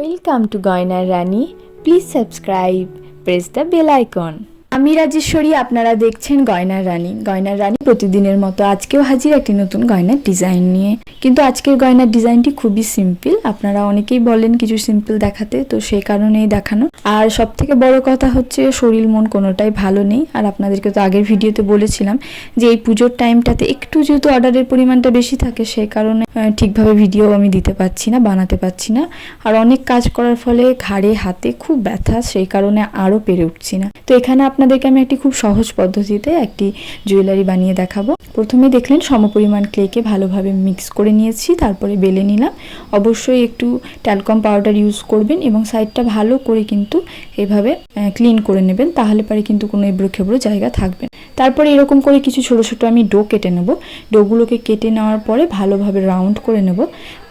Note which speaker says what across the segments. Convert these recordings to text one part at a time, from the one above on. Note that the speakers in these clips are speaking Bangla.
Speaker 1: ওয়েলকাম টু গয়নার রানী please subscribe press the bell icon আমি রাজেশ্বরী, আপনারা দেখছেন গয়নার রানী গয়নার রানী প্রতিদিনের মতো আজকেও হাজির একটি নতুন গয়নার ডিজাইন নিয়ে। কিন্তু আজকের গয়নার ডিজাইনটি খুবই সিম্পল। আপনারা অনেকেই বলেন কিছু সিম্পল দেখাতে, তো সেই কারণেই দেখানো। আর সব থেকে বড় কথা হচ্ছে, শরীর মন কোনোটাই ভালো নেই। আর আপনাদেরকে তো আগের ভিডিওতে বলেছিলাম যে এই পুজোর টাইমটাতে একটু যেহেতু অর্ডারের পরিমাণটা বেশি থাকে সেই কারণে ঠিকভাবে ভিডিও আমি দিতে পারছি না, বানাতে পারছি না। আর অনেক কাজ করার ফলে ঘাড়ে, হাতে খুব ব্যথা, সেই কারণে আরও পেরে উঠছি না। তো এখানে আপনাদেরকে আমি একটি খুব সহজ পদ্ধতিতে একটি জুয়েলারি বানিয়ে দেখাবো। প্রথমে দেখলেন সমপরিমাণ ক্লেকে ভালোভাবে মিক্স করে নিয়েছি, তারপরে বেলে নিলাম। অবশ্যই একটু ট্যালকম পাউডার ইউজ করবেন এবং সাইডটা ভালো করে কিন্তু এভাবে ক্লিন করে নেবেন, তাহলে পরে কিন্তু কোনো এবড়ো খেবড়ো জায়গা থাকবে তারপরে এরকম করে কিছু ছোট ছোট আমি ডো কেটে নেব। ডোগুলোকে কেটে নেওয়ার পরে ভালোভাবে রাউন্ড করে নেব।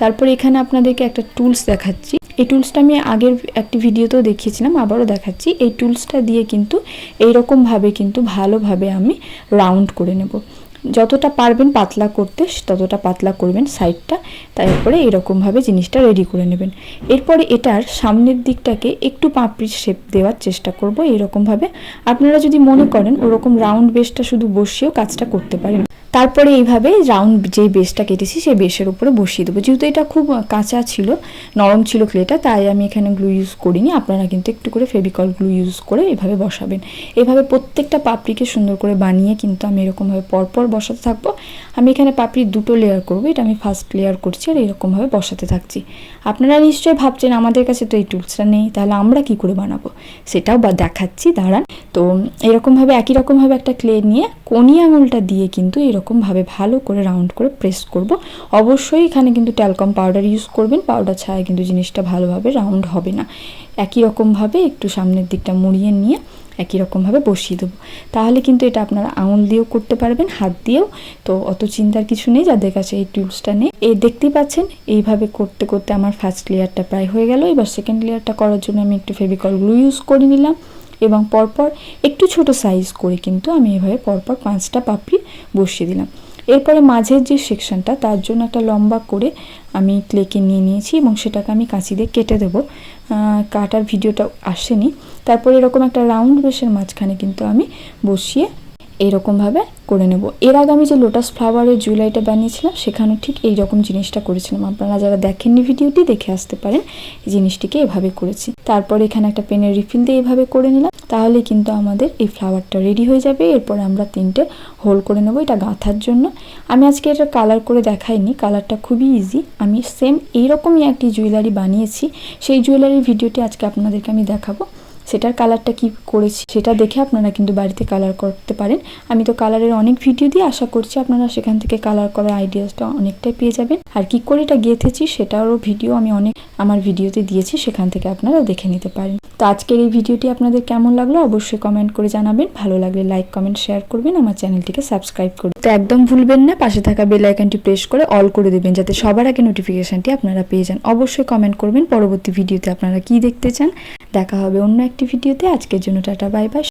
Speaker 1: তারপরে এখানে আপনাদেরকে একটা টুলস দেখাচ্ছি। এই টুলসটা আমি আগের একটি ভিডিওতেও দেখিয়েছিলাম, আবারও দেখাচ্ছি। এই টুলসটা দিয়ে কিন্তু এইরকমভাবে কিন্তু ভালোভাবে আমি রাউন্ড করে নেব। যতটা পারবেন পাতলা করতে, ততটা পাতলা করবেন সাইডটা, তারপরে এরকমভাবে জিনিসটা রেডি করে নেবেন। এরপরে এটার সামনের দিকটাকে একটু পাপড়ির শেপ দেওয়ার চেষ্টা করব। এরকমভাবে আপনারা যদি মনে করেন ওরকম রাউন্ড বেসটা শুধু বসিয়েও কাজটা করতে পারেন। তারপরে এইভাবে রাউন্ড যে বেসটা কেটেছি সেই বেসের উপরে বসিয়ে দেবো। যেহেতু এটা খুব কাঁচা ছিল, নরম ছিল ক্লেটা তাই আমি এখানে গ্লু ইউজ করিনি। আপনারা কিন্তু একটু করে ফেভিকল গ্লু ইউজ করে এভাবে বসাবেন। এভাবে প্রত্যেকটা পাপড়িকে সুন্দর করে বানিয়ে কিন্তু আমি এরকমভাবে পরপর বসাতে থাকব। আমি এখানে পাপড়ি দুটো লেয়ার করব, এটা আমি ফার্স্ট লেয়ার করছি আর এরকমভাবে বসাতে থাকছি। আপনারা নিশ্চয়ই ভাবছেন, আমাদের কাছে তো এই টুলসটা নেই, তাহলে আমরা কি করে বানাবো? সেটাও বা দেখাচ্ছি, দাঁড়ান। তো এরকমভাবে, একই রকমভাবে একটা ক্লে নিয়ে কোনি আঙুলটা দিয়ে কিন্তু এরকমভাবে ভালো করে রাউন্ড করে প্রেস করব। অবশ্যই এখানে কিন্তু ট্যালকম পাউডার ইউজ করবেন পাউডার ছাড়া কিন্তু জিনিসটা ভালোভাবে রাউন্ড হবে না। একই রকমভাবে একটু সামনের দিকটা মুড়িয়ে নিয়ে একই রকমভাবে বসিয়ে দেবো। তাহলে কিন্তু এটা আপনারা আঙুল দিয়েও করতে পারবেন, হাত দিয়েও। তো অত চিন্তার কিছু নেই, যাদের কাছে এই টুলসটা নেই। এই দেখতেই পাচ্ছেন, এইভাবে করতে করতে আমার ফার্স্ট লেয়ারটা প্রায় হয়ে গেল। এবার সেকেন্ড লেয়ারটা করার জন্য আমি একটু ফেভিকল গ্লু ইউজ করে নিলাম। এবং পরপর একটু ছোট সাইজ করে কিন্তু আমি এভাবে পরপর পাঁচটা পাপড়ি বসিয়ে দিলাম। এরপরে মাঝের যে সেকশনটা তার জন্য একটা লম্বা করে আমি ক্লেকে নিয়ে নিয়েছি এবং সেটাকে আমি কাঁচি দিয়ে কেটে দেবো। কাটার ভিডিওটা আসেনি। তারপরে এরকম একটা রাউন্ড বেশের মাঝখানে কিন্তু আমি বসিয়ে এরকমভাবে করে নেব। এর আগে আমি যে লোটাস ফ্লাওয়ারের জুয়েলারিটা বানিয়েছিলাম, সেখানেও ঠিক এই রকম জিনিসটা করেছিলাম। আপনারা যারা দেখেননি ভিডিওটি দেখে আসতে পারেন। এই জিনিসটিকে এভাবে করেছি। তারপর এখানে একটা পেনের রিফিল দিয়ে এভাবে করে নিলাম। তাহলে কিন্তু আমাদের এই ফ্লাওয়ারটা রেডি হয়ে যাবে। এরপর আমরা তিনটে হোল করে নেব এটা গাঁথার জন্য। আমি আজকে এটা কালার করে দেখাইনি কালারটা খুবই ইজি আমি সেম এইরকমই একটি জুয়েলারি বানিয়েছি। সেই জুয়েলারির ভিডিওটি আজকে আপনাদেরকে আমি দেখাবো। সেটার কালারটা কি করেছি সেটা দেখে আপনারা কিন্তু বাড়িতে কালার করতে পারেন। আমি তো কালারের অনেক ভিডিও দিয়ে আশা করছি আপনারা সেখান থেকে কালার করার আইডিয়াসটা অনেকটাই পেয়ে যাবেন। আর কি করে এটা গেঁথেছি সেটারও ভিডিও আমি অনেক আমার ভিডিওতে দিয়েছি, সেখান থেকে আপনারা দেখে নিতে পারেন। তো আজকের এই ভিডিওটি আপনাদের কেমন লাগল অবশ্যই কমেন্ট করে জানাবেন। ভালো লাগলে লাইক কমেন্ট শেয়ার করবেন, আমার চ্যানেলটিকে সাবস্ক্রাইব করবেন। তো একদম ভুলবেন না, পাশে থাকা বেল আইকনটি প্রেস করে অল করে দেবেন, যাতে সবার আগে নোটিফিকেশনটি আপনারা পেয়ে যান। অবশ্যই কমেন্ট করবেন, পরবর্তী ভিডিওতে আপনারা কি দেখতে চান দেখা হবে অন্য একটি ভিডিওতে। আজকের জন্য টাটা বাই বাই।